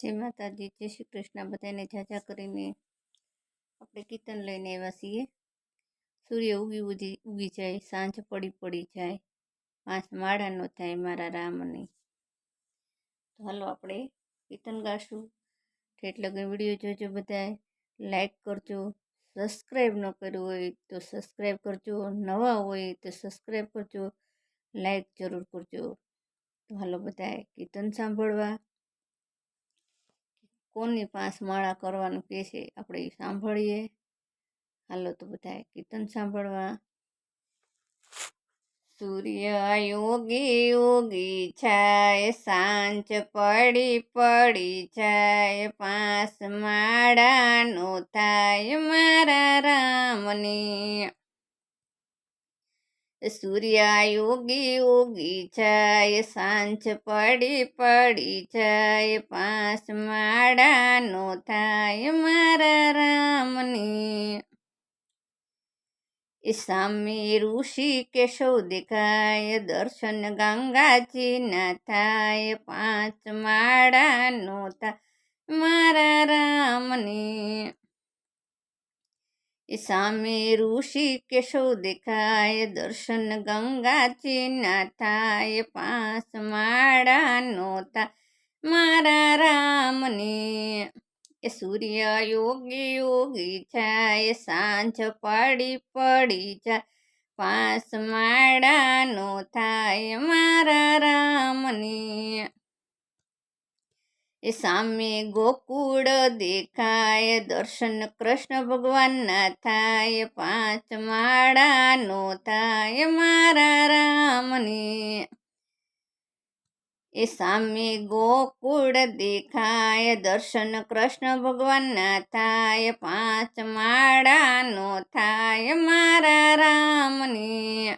જય માતાજી, જય શ્રી કૃષ્ણ બધાને જાજા કરીને આપણે કીર્તન લઈને આવ્યા છીએ. સૂર્ય ઉગી ઉગી ઉગી જાય, સાંજ પડી પડી જાય પાંચ માળા ન થાય મારા રામની. તો હાલો આપણે કીર્તન ગાશું. ઠેઠ કે વીડિયો જોજો બધાય, લાઈક કરજો, સબસ્ક્રાઈબ ન કર્યું હોય તો સબસ્ક્રાઈબ કરજો, નવા હોય તો સબસ્ક્રાઈબ કરજો, લાઈક જરૂર કરજો. તો હાલો બધાય, કીર્તન સાંભળવા. કોની પાંચ માળા કરવાનું કહે છે, આપણે એ સાંભળીએ. હાલો તો બધા કીર્તન સાંભળવા. સૂર્ય યોગી યોગી છાય સાંજ પડી પડી જાય પાંચ માળાનો થાય, મારા રામની સૂર્ય ઉગી ઉગી જાય, સાંજ પડી પડી જાય, પાંચ માળાનો થાય મારા રામની. સામે ઋષિ કેશવ દેખાય, દર્શન ગંગાજી ના થાય, પાંચ માળાનો થાય મારા રામની. એ સામે ઋષિ કેશવ દેખાય, દર્શન ગંગાજી ના થાય, પાંચ માળાનો તા મારા રામની એ સૂર્ય યોગી યોગી જાય, સાંજ પડી પડી જાય. પાંચ માળાનો થાય. મારા રામની એ સામે ગોકુળ દેખાય, દર્શન કૃષ્ણ ભગવાનના થાય, પાંચ માળાનો થાય મારા રામની. એ સામે ગોકુળ દેખાય, દર્શન કૃષ્ણ ભગવાનના થાય, પાંચ માળાનો થાય મારા રામની.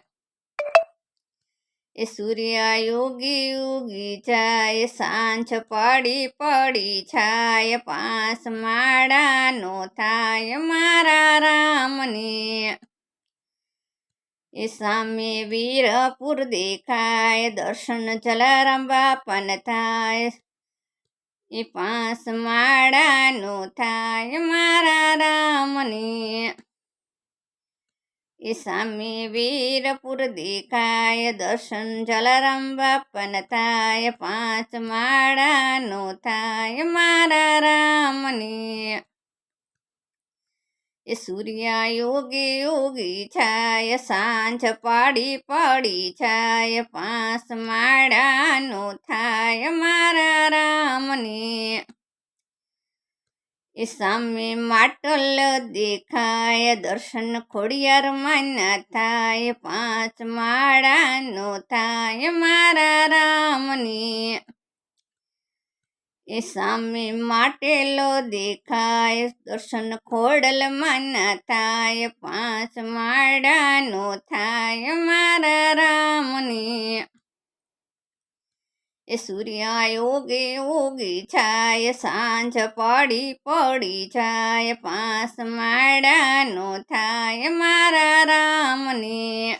એ સૂર્ય યોગી ઉગી જાય, સાંજ પડી પડી છાય પાસ માળાનો થાય મારા રામની. એ સામે વીરપુર દેખાય, દર્શન જલારામ બાપન થાય. એ પાંચ માળાનો થાય મારા રામની. એ સામે વીરપુર દેખાય દર્શન જલારામ બાપન થાય પાંચ માળાનો થાય મારા રામની એ સૂર્ય યોગી યોગી છાય સાંજ પાડી પડી છાય પાંચ માળાનો થાય મારા રામની એ સામે માટલ દેખાય, દર્શન ખોડિયાર માના થાય, પાંચ માળાનો થાય મારા રામની. એ સામે માટેલો દેખાય, દર્શન ખોડલ માના થાય, પાંચ માળાનો થાય મારા રામની. એ સૂર્ય યોગે ઉગી છાય, સાંજ પડી પડી જાય પાંચ માળાનો થાય મારા રામની.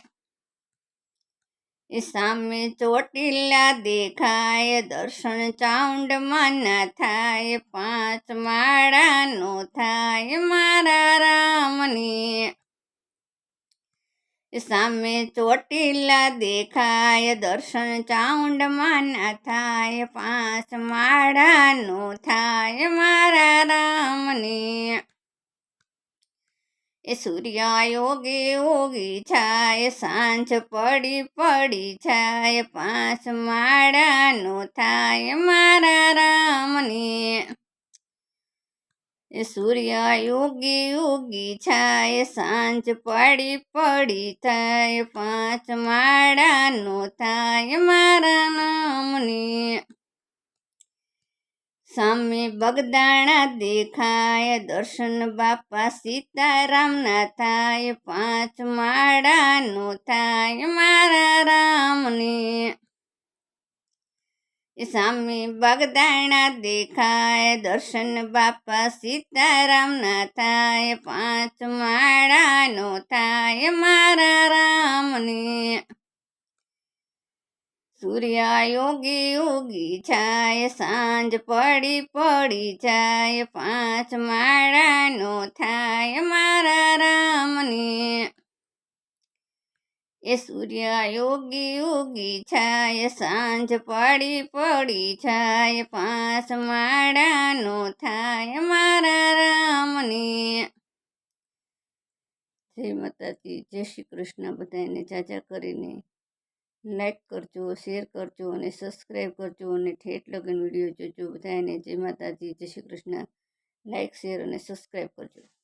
એ સામે ચોટીલા દેખાય, દર્શન ચાઉંડ માના થાય, પાંચ માળાનો થાય મારા રામની. સામે ચોટીલા દેખાય, દર્શન ચાઉંડ માના થાય, પાંચ માળાનું થાય મારા રામની. એ સૂર્ય યોગી યોગી છાય સાંજ પડી પડી છાય પાંચ માળાનું થાય મારા રામની એ સૂર્ય યોગી યોગી છાય, સાંજ પડી પડી થાય, પાંચ માળાનો થાય મારા નામની. સામે બગદાણા દેખાય, દર્શન બાપા સીતારામના થાય, પાંચ માળાનો થાય મારા રામની. સામે બગદાણા દેખાય, દર્શન બાપા સીતારામના થાય, પાંચ માળાનો થાય મારા રામની. સૂર્ય યોગી યોગી જાય, સાંજ પડી પડી જાય, પાંચ માળાનો થાય મારા રામની એ સૂર્ય યોગી યોગી છાય, સાંજ પડી પડી છાય, પાંચ માળાનો થાય મારા રામની. જય માતાજી, જય શ્રી કૃષ્ણ. બધાને જાજા કરીને લાઈક કરજો શેર કરજો અને સબસ્ક્રાઈબ કરજો અને ઠેઠ લગન વીડિયો જોજો. બધાને જય માતાજી, જય શ્રી કૃષ્ણ. લાઈક શેર અને સબસ્ક્રાઈબ કરજો.